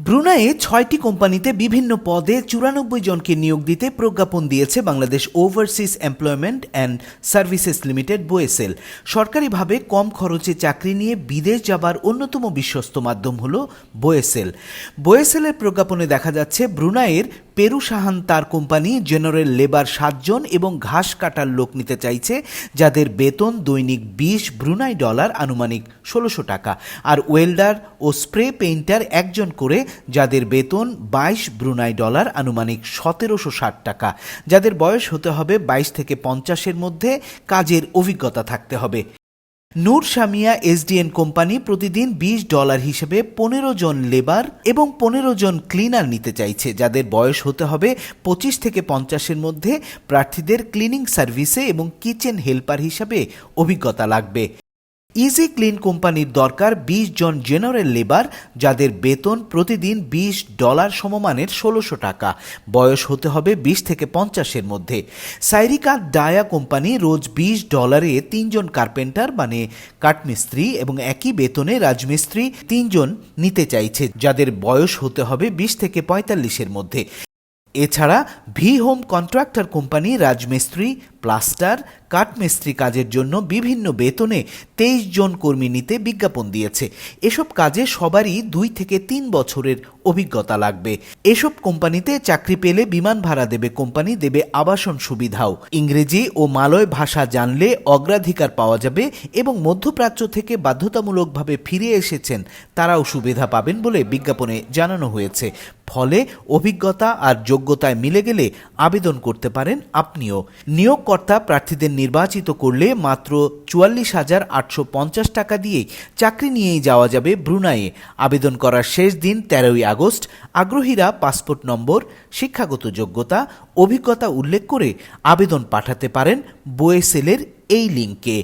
ব্রুনাইয়ে ছয়টি কোম্পানিতে বিভিন্ন পদে চুরানব্বই জনকে নিয়োগ দিতে প্রজ্ঞাপন দিয়েছে Bangladesh overseas employment and services limited BOESL সরকারিভাবে কম খরচে চাকরি নিয়ে বিদেশ যাবার অন্যতম বিশ্বস্ত মাধ্যম হল বোয়েসেল বোয়েসেলের প্রজ্ঞাপনে দেখা যাচ্ছে ব্রুনাইয়ের পেরু সাহান তার কোম্পানি জেনারেল লেবার সাতজন এবং ঘাস কাটার লোক নিতে চাইছে, যাদের বেতন দৈনিক বিশ ব্রুনাই ডলার আনুমানিক ষোলোশো টাকা। আর ওয়েল্ডার ও স্প্রে পেইন্টার একজন করে, যাদের বেতন বাইশ ব্রুনাই ডলার আনুমানিক সতেরোশো ষাট টাকা। যাদের বয়স হতে হবে বাইশ থেকে পঞ্চাশের মধ্যে, কাজের অভিজ্ঞতা থাকতে হবে। নূর শামিয়া এসডিএন কোম্পানি প্রতিদিন বিশ ডলার হিসেবে পনেরো জন লেবার এবং পনেরো জন ক্লিনার নিতে চাইছে, যাদের বয়স হতে হবে পঁচিশ থেকে পঞ্চাশের মধ্যে। প্রার্থীদের ক্লিনিং সার্ভিসে এবং কিচেন হেল্পার হিসাবে অভিজ্ঞতা লাগবে। ইজি ক্লিন কোম্পানির দরকার বিশ জন জেনারেল লেবার যাদের বেতন প্রতিদিন বিশ ডলার সমমানের ষোলোশো টাকা। বয়স হতে হবে বিশ থেকে পঞ্চাশের মধ্যে। সাইরিকা ডায়া কোম্পানি রোজ বিশ ডলারে তিনজন কার্পেন্টার মানে কাঠমিস্ত্রি এবং একই বেতনে রাজমিস্ত্রি তিনজন নিতে চাইছে, যাদের বয়স হতে হবে বিশ থেকে পঁয়তাল্লিশের মধ্যে। এছাড়া ভি হোম কন্ট্রাক্টর কোম্পানি রাজমিস্ত্রি প্লাস্টার, কাঠমিস্ত্রি কাজের জন্য বিভিন্ন বেতনে তেইশ জন কর্মী নিতে বিজ্ঞাপন দিয়েছে। এসব কাজে সবারই দুই থেকে তিন বছরের অভিজ্ঞতা লাগবে। এসব কোম্পানিতে চাকরি পেলে বিমান ভাড়া দেবে কোম্পানি, দেবে আবাসন সুবিধাও। ইংরেজি ও মালয় ভাষা জানলে অগ্রাধিকার পাওয়া যাবে এবং মধ্যপ্রাচ্য থেকে বাধ্যতামূলকভাবে ফিরে এসেছেন, তারাও সুবিধা পাবেন বলে বিজ্ঞাপনে জানানো হয়েছে। ফলে অভিজ্ঞতা আর যোগ্যতায় মিলে গেলে আবেদন করতে পারেন আপনিও। নিয়োগকর্তা প্রার্থীদের নির্বাচিত করলে মাত্র চুয়াল্লিশ হাজার আটশো পঞ্চাশ টাকা দিয়ে চাকরি নিয়েই যাওয়া যাবে ব্রুনাইয়ে। আবেদন করার শেষ দিন তেরোই আগস্ট। আগ্রহীরা পাসপোর্ট নম্বর, শিক্ষাগত যোগ্যতা, অভিজ্ঞতা উল্লেখ করে আবেদন পাঠাতে পারেন বোয়েসেলের এই লিঙ্কে